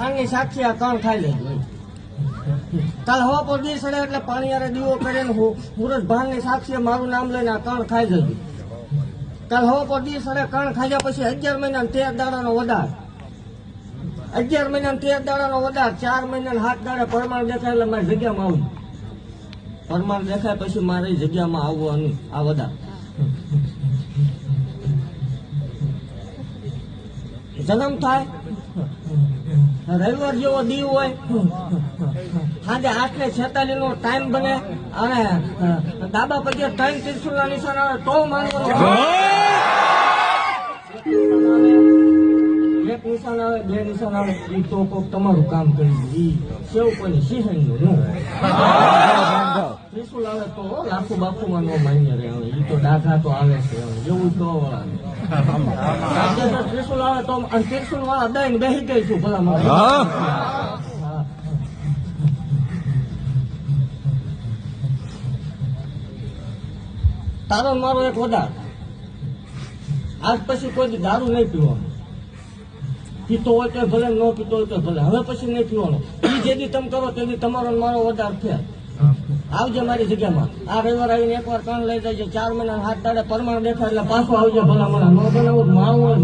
પાણી સાક્ષી આ કણ ખાઈ લે. કાલ હવા પર દી સડે એટલે પાણી યારે દીવો કરીને હું મુરત ભાનની સાક્ષીએ મારું નામ લઈને આ કણ ખાઈ જજો. કાલ હવા પર દી સડે કણ ખાઈ પછી અગિયાર મહિના તેર દાડાનો વધાર અગિયાર મહિના તેર દાડાનો વધાર ચાર મહિના હાથ દાડે પરમાણ દેખાય એટલે મારી જગ્યામાં આવું. પરમાણ દેખાય પછી મારી જગ્યામાં આવવાનું, આ વધાર જન્મ થાય? રવિવાર જેવો દી હોય. સાંજે આઠ ને છેતાલીસ નો ટાઈમ બને અને દાબા પછી ત્રણ ત્રિશુલ ના નિશાન આવે તો માનવો એક નિશાન આવે બે નિશાન આવે એ તો કોક તમારું કામ કરી ઈ સેવ પણ સિંહણનું ત્રિશુલ આવે તો લાખો બાપુ માં નો માન્ય રહે એ તો ડાઘા તો આવે છે એવું તો ત્રિશુલ આવે. તારો મારો એક વધાર આજ પછી કોઈ દારૂ નહીં પીવાનો. પીતો હોય તો ભલે, ન પીતો હોય તો ભલે. હવે પછી નહીં પીવાનો. એ જે દી તમે કરો તે દી તમારો મારો વધાર છે આવજે મારી જગ્યામાં. આ રવિવાર આવીને એકવાર ત્રણ લઈ જાય ચાર મહિના હાથ દાડે પરમાણ દેખાય એટલે પાછો આવજે ભલા મને ન બનાવું માવું